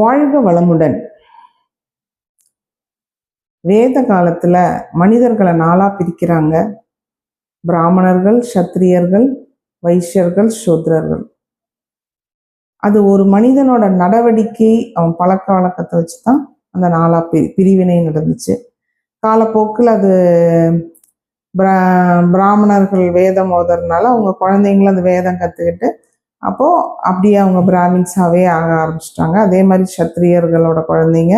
வாழ்க வளமுடன். வேத காலத்துல மனிதர்களை நாளா பிரிக்கிறாங்க. பிராமணர்கள் சத்திரியர்கள் வைஷ்யர்கள் சூத்ரர்கள் அது ஒரு மனிதனோட நடவடிக்கை அவன் பழக்க வழக்கத்தை வச்சு தான் அந்த நாளா பிரி பிரிவினை நடந்துச்சு. காலப்போக்கில் அது பிரா பிராமணர்கள் வேதம் ஓதுறதுனால அவங்க குழந்தைங்களும் அந்த வேதம் கற்றுக்கிட்டு அப்போது அப்படியே அவங்க பிராமின்ஸாகவே ஆக ஆரம்பிச்சிட்டாங்க. அதே மாதிரி சத்திரியர்களோட குழந்தைங்க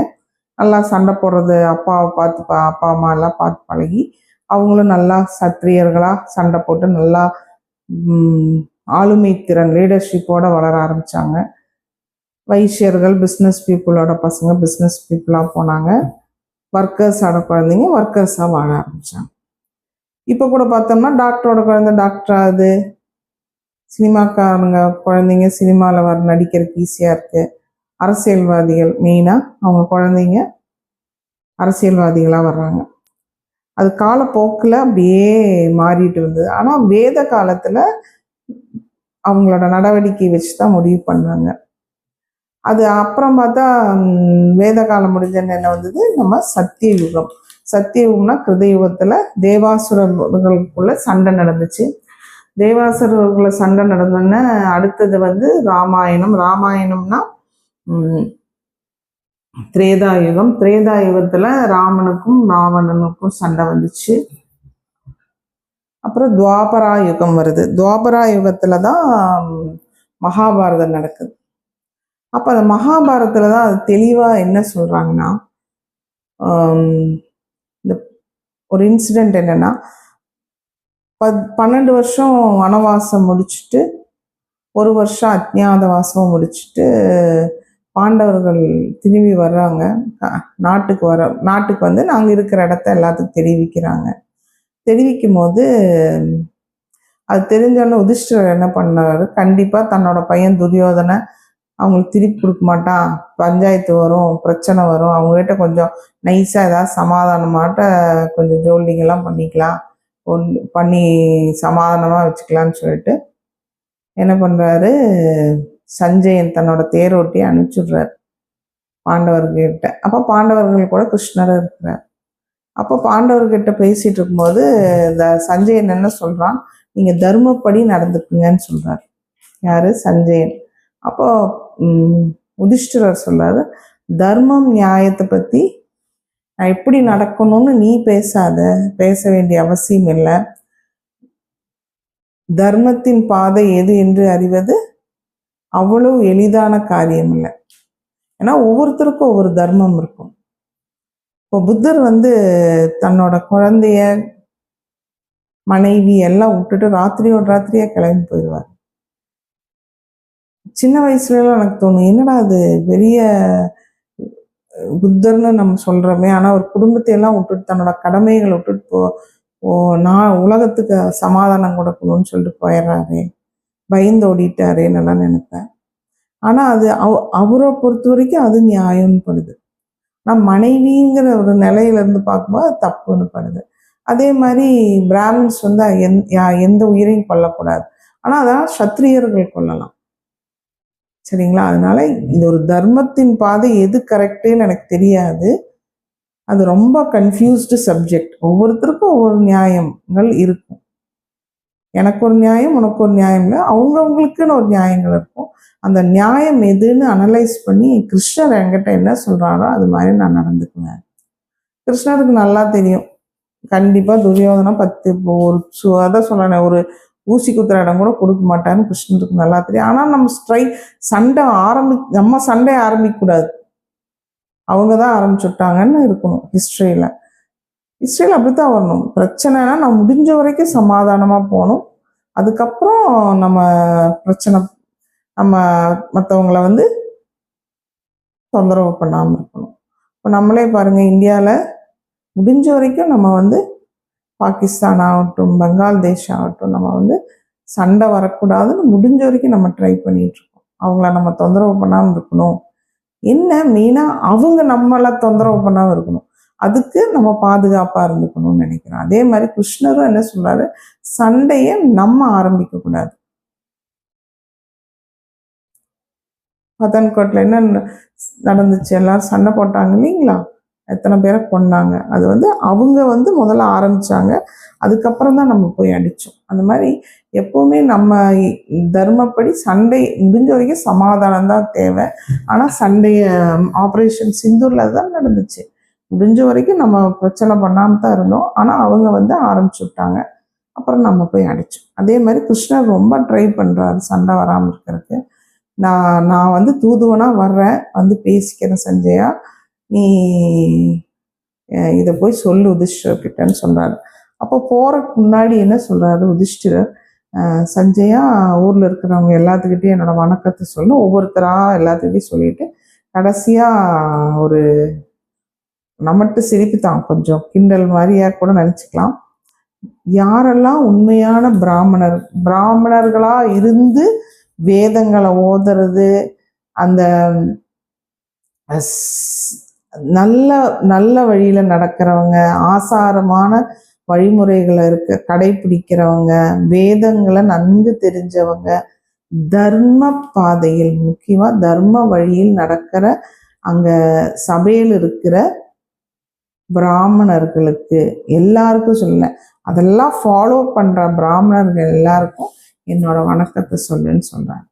நல்லா சண்டை போடுறது அப்பாவை பார்த்து பா அப்பா அம்மா எல்லாம் பார்த்து பழகி அவங்களும் நல்லா சத்திரியர்களாக சண்டை போட்டு நல்லா ஆளுமை திறன் லீடர்ஷிப்போடு வளர ஆரம்பித்தாங்க வைசியர்கள் பிஸ்னஸ் பீப்புளோட பசங்க பிஸ்னஸ் பீப்புளாக போனாங்க. ஒர்க்கர்ஸோட குழந்தைங்க ஒர்க்கர்ஸாக வாழ ஆரம்பித்தாங்க இப்போ கூட பார்த்தோம்னா டாக்டரோட குழந்தை டாக்டர் ஆகுது சினிமாக்காரங்க குழந்தைங்க சினிமாவில் வர நடிக்கிறதுக்கு ஈஸியாக இருக்குது அரசியல்வாதிகள் மெயினாக அவங்க குழந்தைங்க அரசியல்வாதிகளாக வர்றாங்க. அது காலப்போக்கில் அப்படியே மாறிட்டு இருந்தது. ஆனால் வேத காலத்தில் அவங்களோட நடவடிக்கை வச்சு தான் முடிவு பண்ணாங்க அது அப்புறம் பார்த்தா வேத காலம் முடிஞ்சன்னு என்ன வந்தது நம்ம சத்திய யுகம் சத்திய யுகம்னா கிருத யுகத்தில் தேவாசுரர்களுக்குள்ள சண்டை நடந்துச்சு. தேவாசுரர்களை சண்டை நடந்தோன்னே அடுத்தது வந்து ராமாயணம். ராமாயணம்னா திரேதாயுகம். திரேதா யுகம் திரேதா யுகத்துல ராமனுக்கும் ராவணனுக்கும் சண்டை வந்துச்சு. அப்புறம் துவாபரா யுகம் வருது. துவாபரா யுகத்துல தான் மகாபாரதம் நடக்குது. அப்போ அந்த மகாபாரதத்துல தான் அது தெளிவா என்ன சொல்றாங்கன்னா இந்த ஒரு இன்சிடென்ட் என்னன்னா பத் பன்னெண்டு வருஷம் வனவாசம் முடிச்சுட்டு ஒரு வருஷம் அஜ்ஞாதவாசம் முடிச்சுட்டு பாண்டவர்கள் திரும்பி வர்றாங்க. நாட்டுக்கு வர நாட்டுக்கு வந்து நாங்கள் இருக்கிற இடத்த எல்லாத்துக்கும் தெரிவிக்கிறாங்க. தெரிவிக்கும் போது அது தெரிஞ்சோன்னு உதிஷ்டர் என்ன பண்ணாரு? கண்டிப்பாக தன்னோட பையன் துரியோதனை அவங்களுக்கு திருப்பி கொடுக்க மாட்டான். பஞ்சாயத்து வரும் பிரச்சனை வரும். அவங்ககிட்ட கொஞ்சம் நைஸாக ஏதாவது சமாதானமாட்ட கொஞ்சம் ஜோல்டிங்கெல்லாம் பண்ணிக்கலாம். ஒன்று பண்ணி சமாதானமாக வச்சுக்கலாம்னு சொல்லிட்டு என்ன பண்ணுறாரு சஞ்சயன் தன்னோட தேரோட்டி அனுப்பிச்சுடுறார் பாண்டவர்கிட்ட. அப்போ பாண்டவர்கள் கூட கிருஷ்ணர் இருக்கிறார். அப்போ பாண்டவர்கிட்ட பேசிகிட்டு இருக்கும்போது இந்த சஞ்சயன் என்ன சொல்கிறான் நீங்கள் தர்மப்படி நடந்துக்குங்கன்னு சொல்கிறார் யார்? சஞ்சயன். அப்போ உதிஷ்டரர் உதிஷ்டிரர் தர்மம் நியாயத்தை பற்றி நான் எப்படி நடக்கணும்னு நீ பேசாத பேச வேண்டிய அவசியம் இல்லை. தர்மத்தின் பாதை எது என்று அறிவது அவ்வளவு எளிதான காரியம் இல்லை. ஏன்னா ஒவ்வொருத்தருக்கும் ஒவ்வொரு தர்மம் இருக்கும். இப்போ புத்தர் வந்து தன்னோட குழந்தைய மனைவி எல்லாம் விட்டுட்டு ராத்திரியோட ராத்திரியா கிளம்பி போயிடுவார். சின்ன வயசுலலாம் எனக்கு தோணும் என்னடா அது பெரிய புத்தர்னு நம்ம சொல்கிறோமே ஆனால் ஒரு குடும்பத்தை எல்லாம் விட்டுட்டு தன்னோட கடமைகளை விட்டுட்டு போ ஓ நான் உலகத்துக்கு சமாதானம் கொடுக்கணும்னு சொல்லிட்டு போயிடுறாரு. பயந்து ஓடிட்டாரேன்னு எல்லாம் நினைப்பேன். ஆனால் அது அவ- அவரை பொறுத்த வரைக்கும் அது நியாயம்னு படுது. நான் மனைவிங்கிற ஒரு நிலையிலேருந்து பார்க்கும்போது அது தப்புன்னு படுது. அதே மாதிரி பிராமின்ஸ் வந்து எந்- யா- எந்த உயிரையும் கொல்லக்கூடாது. ஆனால் அதான் சத்திரியர்கள் கொல்லலாம். சரிங்களா? அதனால இது ஒரு தர்மத்தின் பாதை எது கரெக்டுன்னு எனக்கு தெரியாது. அது ரொம்ப கன்ஃபியூஸ்டு சப்ஜெக்ட் ஒவ்வொருத்தருக்கும் ஒவ்வொரு நியாயங்கள் இருக்கும். எனக்கு ஒரு நியாயம் உனக்கு ஒரு நியாயம் இல்லை. அவங்கவுங்களுக்குன்னு ஒரு நியாயங்கள் இருக்கும். அந்த நியாயம் எதுன்னு அனலைஸ் பண்ணி கிருஷ்ணர் என்கிட்ட என்ன சொல்கிறாரோ அது மாதிரி நான் நடந்துக்குவேன். கிருஷ்ணருக்கு நல்லா தெரியும். கண்டிப்பாக துரியோதனா பத்து இப்போ ஒரு சு- அதான் சொன்னேன் ஒரு ஊசி குத்துற இடம் கூட கொடுக்க மாட்டான்னு கிருஷ்ணனுக்கு நல்லா தெரியும். ஆனால் நம்ம ஸ்ட்ரை சண்டை ஆரம்பி நம்ம சண்டை ஆரம்பிக்கக்கூடாது. அவங்க தான் ஆரம்பிச்சுட்டாங்கன்னு இருக்கணும் ஹிஸ்ட்ரியில் ஹிஸ்ட்ரியில் அப்படி அப்படித்தான் வரணும். பிரச்சனைனா நான் முடிஞ்ச வரைக்கும் சமாதானமாக போகணும். அதுக்கப்புறம் நம்ம பிரச்சனை நம்ம மற்றவங்கள வந்து தொந்தரவு பண்ணாமல் இருக்கணும். இப்போ நம்மளே பாருங்கள் இந்தியாவில் முடிஞ்ச வரைக்கும் நம்ம வந்து பாகிஸ்தான் ஆகட்டும் பங்களாதேஷ் ஆகட்டும் நம்ம வந்து சண்டை வரக்கூடாதுன்னு முடிஞ்ச வரைக்கும் நம்ம ட்ரை பண்ணிட்டு இருக்கோம் அவங்கள நம்ம தொந்தரவு பண்ணாமல் இருக்கணும். என்ன மெயினாக அவங்க நம்மளை தொந்தரவு பண்ணாமல் இருக்கணும். அதுக்கு நம்ம பாதுகாப்பாக இருந்துக்கணும்னு நினைக்கிறோம் அதே மாதிரி கிருஷ்ணரும் என்ன சொல்றாரு? சண்டையை நம்ம ஆரம்பிக்க கூடாது. பதன்கோட்டில் என்ன நடந்துச்சு? எல்லாரும் சண்டை போட்டாங்க இல்லைங்களா? எத்தனை பேரை கொன்னாங்க. அது வந்து அவங்க வந்து முதல்ல ஆரம்பித்தாங்க அதுக்கப்புறம் தான் நம்ம போய் அடித்தோம் அந்த மாதிரி எப்போவுமே நம்ம தர்மப்படி சண்டை முடிஞ்ச வரைக்கும் சமாதானம் தான் தேவை. ஆனால் சண்டைய ஆப்ரேஷன் சிந்தூரில் தான் நடந்துச்சு. முடிஞ்ச வரைக்கும் நம்ம பிரச்சனை பண்ணாமல் தான் இருந்தோம். ஆனால் அவங்க வந்து ஆரம்பிச்சு விட்டாங்க. அப்புறம் நம்ம போய் அடித்தோம் அதே மாதிரி கிருஷ்ணர் ரொம்ப ட்ரை பண்ணுறாரு சண்டை வராமல் இருக்கிறதுக்கு. நான் நான் வந்து தூதுவனாக வர்றேன். வந்து பேசிக்கிறேன் சஞ்சயா. நீ இதை போய் சொல்லு உதிஷ்டர் கிட்டன்னு சொல்கிறாரு அப்போ போகிறக்கு முன்னாடி என்ன சொல்கிறாரு உதிஷ்டிரர்? சஞ்சயா ஊரில் இருக்கிறவங்க எல்லாத்துக்கிட்டையும் என்னோடய வணக்கத்தை சொல்லு. ஒவ்வொருத்தராக எல்லாத்துக்கிட்டையும் சொல்லிட்டு கடைசியாக ஒரு நம்மட்டு சிரிப்பு தான் கொஞ்சம் கிண்டல் மாதிரியா கூட நினச்சிக்கலாம். யாரெல்லாம் உண்மையான பிராமணர் பிராமணர்களாக இருந்து வேதங்களை ஓதுறது அந்த நல்ல நல்ல வழியில் நடக்கிறவங்க ஆசாரமான வழிமுறைகளை இருக்க கடைபிடிக்கிறவங்க வேதங்களை நன்கு தெரிஞ்சவங்க தர்ம பாதையில் முக்கியமாக தர்ம வழியில் நடக்கிற அங்கே சபையில் இருக்கிற பிராமணர்களுக்கு எல்லாருக்கும் சொல்ல அதெல்லாம் ஃபாலோ பண்ணுற பிராமணர்கள் எல்லாருக்கும் என்னோட வணக்கத்தை சொல்லுன்னு சொல்கிறாங்க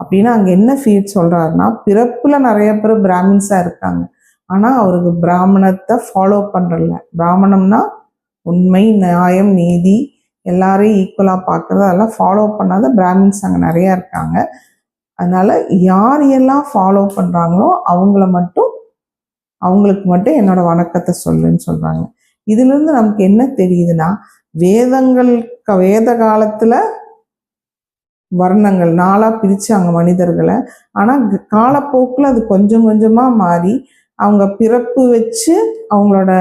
அப்படின்னா அங்கே என்ன ஃபீல் சொல்கிறாருன்னா பிறப்பில் நிறைய பேர் பிராமின்ஸாக இருக்காங்க. ஆனால் அவருக்கு பிராமணத்தை ஃபாலோ பண்ணுறல பிராமணம்னா உண்மை நியாயம் நீதி எல்லாரையும் ஈக்குவலாக பார்க்குறது அதெல்லாம் ஃபாலோ பண்ணாத பிராமின்ஸ் அங்கே நிறையா இருக்காங்க. அதனால் யார் எல்லாம் ஃபாலோ பண்ணுறாங்களோ அவங்கள மட்டும் அவங்களுக்கு மட்டும் என்னோட வணக்கத்தை சொல்லுன்னு சொல்கிறாங்க இதுலேருந்து நமக்கு என்ன தெரியுதுன்னா வேதங்கள் க- வேத காலத்தில் வர்ணங்கள் நாளாக பிரித்தாங்க மனிதர்களை. ஆனால் காலப்போக்கில் அது கொஞ்சம் கொஞ்சமாக மாறி அவங்க பிறப்பு வச்சு அவங்களோட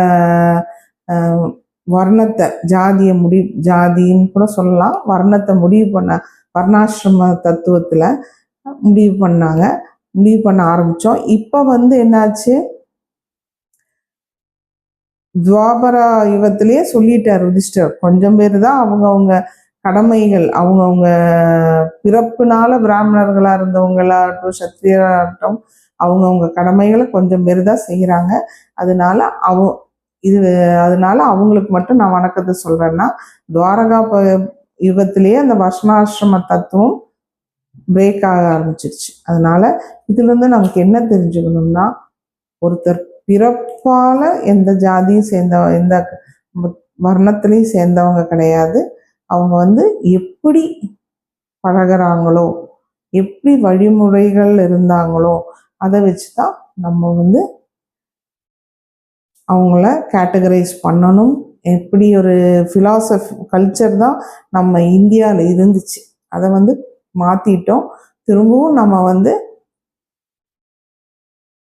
வர்ணத்தை ஜாதியை முடி ஜாதின்னு கூட சொல்லலாம். வர்ணத்தை முடிவு பண்ண வர்ணாசிரம தத்துவத்தில் முடிவு பண்ணாங்க. முடிவு பண்ண ஆரம்பித்தோம் இப்போ வந்து என்னாச்சு? துவாபரா யுகத்திலேயே சொல்லிட்டார் யுதிஷ்டர். கொஞ்சம் பேர் தான் அவங்கவுங்க கடமைகள் அவங்கவுங்க பிறப்புனால பிராமணர்களாக இருந்தவங்களாகட்டும் சத்திரியராகட்டும் அவங்கவுங்க கடமைகளை கொஞ்சம் மெருதாக செய்கிறாங்க அதனால அவ இது அதனால அவங்களுக்கு மட்டும் நான் வணக்கத்தை சொல்கிறேன்னா துவாரகா ப- யுகத்திலேயே அந்த வர்ணாசிரம தத்துவம் பிரேக் ஆக ஆரம்பிச்சிருச்சு. அதனால இதுலேருந்து நமக்கு என்ன தெரிஞ்சுக்கணும்னா ஒருத்தர் பிறப்பால் எந்த ஜாதியும் சேர்ந்த எந்த வர்ணத்திலையும் சேர்ந்தவங்க கிடையாது. அவங்க வந்து எப்படி பழகுறாங்களோ எப்படி வழிமுறைகள் இருந்தாங்களோ அதை வச்சு தான் நம்ம வந்து அவங்கள கேட்டகரைஸ் பண்ணணும். எப்படி ஒரு ஃபிலாசபி கல்ச்சர் தான் நம்ம இந்தியாவில் இருந்துச்சு. அதை வந்து மாற்றிட்டோம் திரும்பவும் நம்ம வந்து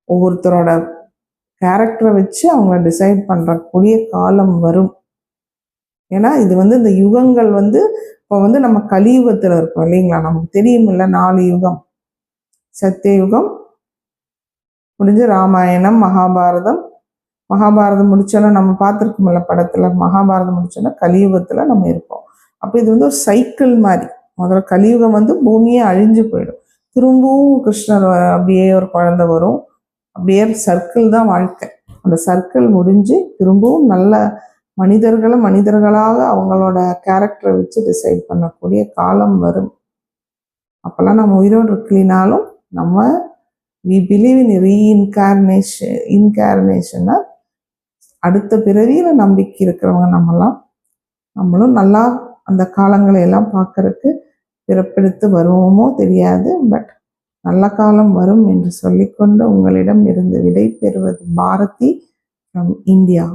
ஒவ்வொருத்தரோட கேரக்டரை வச்சு அவங்கள டிசைட் பண்ணுறக்கூடிய காலம் வரும். ஏன்னா இது வந்து இந்த யுகங்கள் வந்து இப்போ வந்து நம்ம கலியுகத்தில் இருக்கோம் இல்லைங்களா? நமக்கு தெரியும் இல்லை நாலு யுகம். சத்தியயுகம் முடிஞ்சு ராமாயணம் மகாபாரதம். மகாபாரதம் முடிச்சோன்னா நம்ம பார்த்துருக்கோம்ல படத்தில் மகாபாரதம் முடிச்சோன்னா கலியுகத்தில் நம்ம இருப்போம். அப்போ இது வந்து ஒரு சைக்கிள் மாதிரி. முதல்ல கலியுகம் வந்து பூமியே அழிஞ்சு போயிடும். திரும்பவும் கிருஷ்ணர் வ- அப்படியே ஒரு குழந்தை வரும். அப்படியே சர்க்கிள் தான் வாழ்க்கை. அந்த சர்க்கிள் முடிஞ்சு திரும்பவும் நல்ல மனிதர்களை மனிதர்களாக அவங்களோட கேரக்டரை வச்சு டிசைட் பண்ணக்கூடிய காலம் வரும். அப்போல்லாம் நம்ம உயிரோடு இருக்கலினாலும் நம்ம வி பிலீவ் இன் ரீஇன்கார்னேஷன் இன்கார்னேஷன்னா அடுத்த பிறவியில் நம்பிக்கை இருக்கிறவங்க நம்மலாம். நம்மளும் நல்லா அந்த காலங்களை எல்லாம் பார்க்கறதுக்கு பிறப்பெடுத்து வருவோமோ தெரியாது. பட் நல்ல காலம் வரும் என்று சொல்லிக்கொண்டு உங்களிடம் இருந்து விடை பெறுவது பாரதி ஃப்ரம் இந்தியா